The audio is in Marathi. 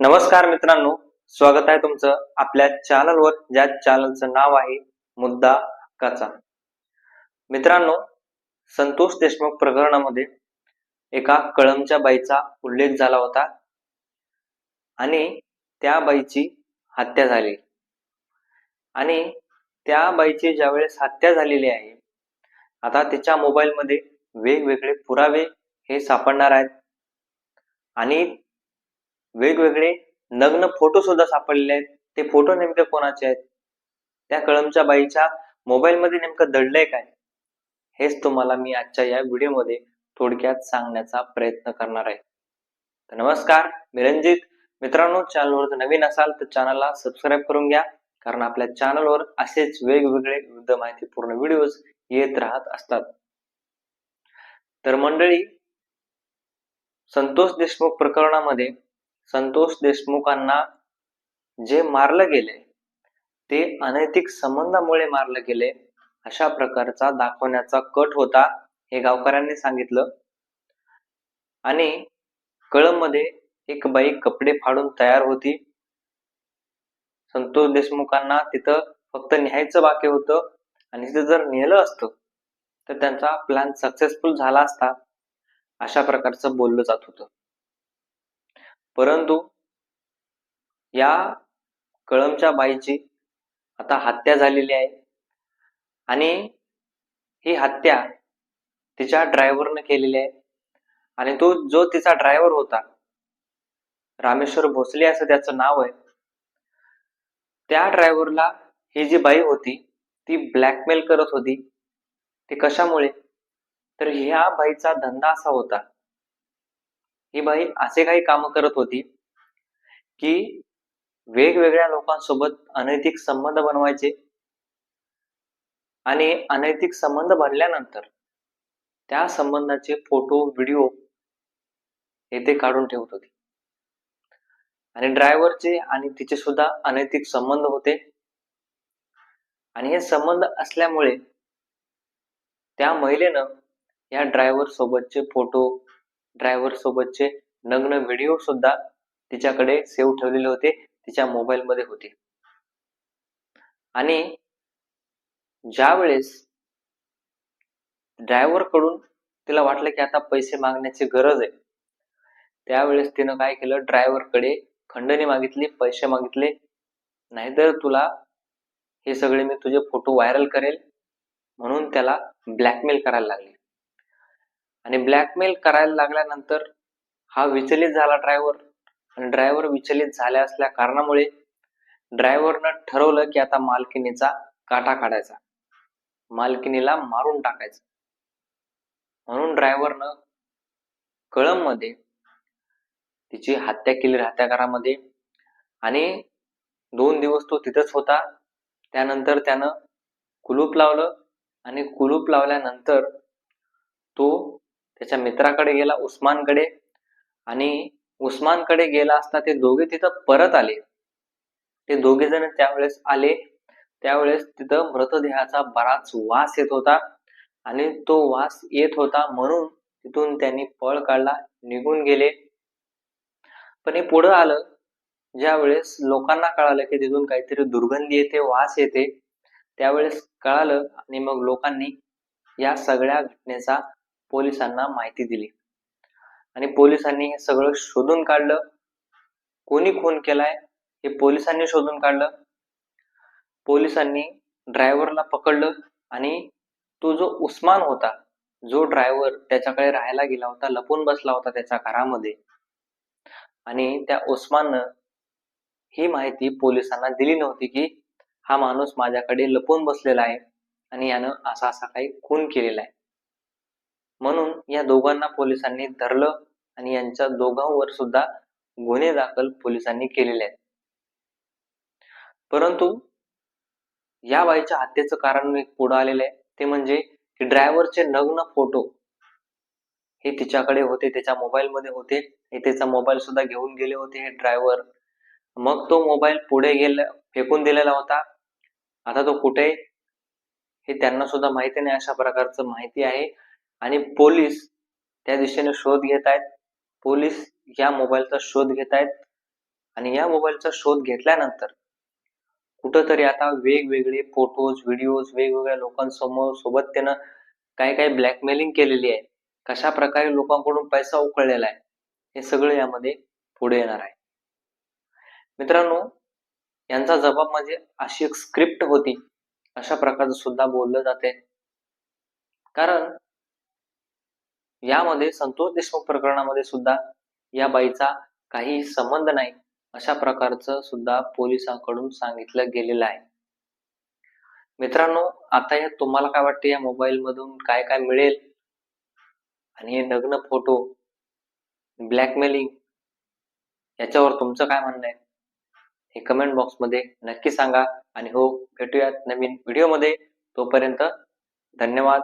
नमस्कार मित्रांनो स्वागत आहे तुमचं आपल्या चॅनलवर ज्या चॅनलचं नाव आहे मुद्दा हक्काचा मित्रांनो संतोष देशमुख प्रकरणामध्ये एका कळमच्या बाईचा उल्लेख झाला होता आणि त्या बाईची हत्या झाली. आणि त्या बाईची ज्यावेळेस हत्या झालेली आहे आता तिच्या मोबाईलमध्ये वेगवेगळे पुरावे हे सापडणार आहेत. आणि वेगवेगळे नग्न फोटो सुद्धा सापडलेले आहेत. ते फोटो नेमके कोणाचे आहेत? त्या कळमच्या बाईच्या मोबाईल मध्ये नेमकं दडलंय काय? हेच तुम्हाला मी आजच्या या व्हिडिओमध्ये थोडक्यात सांगण्याचा प्रयत्न करणार आहे. तर नमस्कार मी रंजित मित्रांनो चॅनलवर जर नवीन असाल तर चॅनलला सबस्क्राईब करून घ्या. कारण आपल्या चॅनलवर असेच वेगवेगळे विविध माहितीपूर्ण व्हिडिओज येत राहत असतात. तर मंडळी संतोष देशमुख प्रकरणामध्ये संतोष देशमुखांना जे मारलं गेले ते अनैतिक संबंधामुळे मारलं गेले अशा प्रकारचा दाखवण्याचा कट होता हे गावकऱ्यांनी सांगितलं. आणि कळममध्ये एक बाई कपडे फाडून तयार होती. संतोष देशमुखांना तिथं फक्त न्यायचं बाकी होतं आणि तिथं जर नेलं असतं तर त्यांचा प्लॅन सक्सेसफुल झाला असता अशा प्रकारचं बोललं जात होतं. परंतु या कळमच्या बाईची आता हत्या झालेली आहे. आणि ही हत्या तिच्या ड्रायव्हरनं केलेली आहे. आणि तो जो तिचा ड्रायव्हर होता रामेश्वर भोसले असं त्याचं नाव आहे त्या ड्रायव्हरला ही जी बाई होती ती ब्लॅकमेल करत होती. ती कशामुळे? तर ह्या बाईचा धंदा असा होता ही बाई असे काही काम करत होती की वेगवेगळ्या लोकांसोबत अनैतिक संबंध बनवायचे. आणि अनैतिक संबंध बनल्यानंतर त्या संबंधाचे फोटो व्हिडिओ येथे काढून ठेवत होती. आणि ड्रायव्हरचे आणि तिचे सुद्धा अनैतिक संबंध होते. आणि हे संबंध असल्यामुळे त्या महिलेनं या ड्रायव्हर सोबतचे फोटो ड्रायव्हर सोबतचे नग्न व्हिडिओ सुद्धा तिच्याकडे सेव्ह ठेवलेले होते. तिच्या मोबाईल मध्ये होते. आणि ज्या वेळेस ड्रायव्हरकडून तिला वाटलं की आता पैसे मागण्याची गरज आहे त्यावेळेस तिनं काय केलं? ड्रायव्हरकडे खंडणी मागितली पैसे मागितले. नाहीतर तुला हे सगळे मी तुझे फोटो व्हायरल करेल म्हणून त्याला ब्लॅकमेल करायला लागले. आणि ब्लॅकमेल करायला लागल्यानंतर हा विचलित झाला ड्रायव्हर आणि ड्रायव्हर विचलित झाल्या असल्या कारणामुळे ड्रायव्हरनं ठरवलं की आता मालकिनीचा काटा काढायचा. मालकिनीला मारून टाकायचं. म्हणून ड्रायव्हरनं कळममध्ये तिची हत्या केली हत्याकारामध्ये. आणि दोन दिवस तो तिथंच होता. त्यानंतर त्यानं कुलूप लावलं. आणि कुलूप लावल्यानंतर तो त्याच्या मित्राकडे गेला उस्मानकडे. आणि उस्मानकडे गेला असता ते दोघे तिथं परत आले. ते दोघे जण त्यावेळेस आले. त्यावेळेस तिथं मृतदेहाचा बराच वास येत होता. आणि तो वास येत होता म्हणून तिथून त्यांनी पळ काढला निघून गेले. पण हे पुढं आलं. ज्या वेळेस लोकांना कळालं की तिथून काहीतरी दुर्गंधी येते वास येते त्यावेळेस कळालं आणि मग लोकांनी या सगळ्या घटनेचा पोलिसांना माहिती दिली. आणि पोलिसांनी हे सगळं शोधून काढलं. कोणी खून केलाय हे पोलिसांनी शोधून काढलं. पोलिसांनी ड्रायव्हरला पकडलं आणि तो जो उस्मान होता जो ड्रायव्हर त्याच्याकडे राहायला गेला होता लपून बसला होता त्याच्या घरामध्ये. आणि त्या उस्माननं ही माहिती पोलिसांना दिली नव्हती की हा माणूस माझ्याकडे लपून बसलेला आहे आणि यानं असा असा काही खून केलेला आहे. म्हणून या दोघांना पोलिसांनी धरलं आणि यांच्या दोघांवर सुद्धा गुन्हे दाखल पोलिसांनी केलेले आहेत. परंतु या बाईच्या हत्येचं कारण एक पुढे आलेलं आहे. ते म्हणजे की ड्रायव्हरचे नग्न फोटो हे तिच्याकडे होते त्याच्या मोबाईल मध्ये होते. हे त्याचा मोबाईल सुद्धा घेऊन गेले होते हे ड्रायव्हर. मग तो मोबाईल पुढे गेला फेकून दिलेला होता. आता तो कुठे हे त्यांना सुद्धा माहिती नाही. अशा प्रकारचं माहिती आहे. आणि पोलीस त्या दिशेने शोध घेत आहेत. पोलीस या मोबाईलचा शोध घेत आहेत. आणि या मोबाईलचा शोध घेतल्यानंतर कुठंतरी आता वेगवेगळे फोटोज व्हिडिओज वेगवेगळ्या लोकांसमोर सोबत त्यानं काही काही ब्लॅकमेलिंग केलेली आहे कशा प्रकारे लोकांकडून पैसा उकळलेला आहे हे सगळं यामध्ये पुढे येणार आहे. मित्रांनो यांचा जबाब म्हणजे अशी एक स्क्रिप्ट होती. अशा प्रकारचं सुद्धा बोललं जाते. कारण यामध्ये संतोष देशमुख प्रकरणामध्ये सुद्धा या बाईचा काही संबंध नाही अशा प्रकारचं सुद्धा पोलिसांकडून सांगितलं गेलेलं आहे. मित्रांनो आता या तुम्हाला काय वाटतं? या मोबाईल मधून काय काय मिळेल? आणि हे नग्न फोटो ब्लॅकमेलिंग याच्यावर तुमचं काय म्हणणं आहे? हे कमेंट बॉक्समध्ये नक्की सांगा. आणि हो भेटूयात नवीन व्हिडिओमध्ये तोपर्यंत धन्यवाद.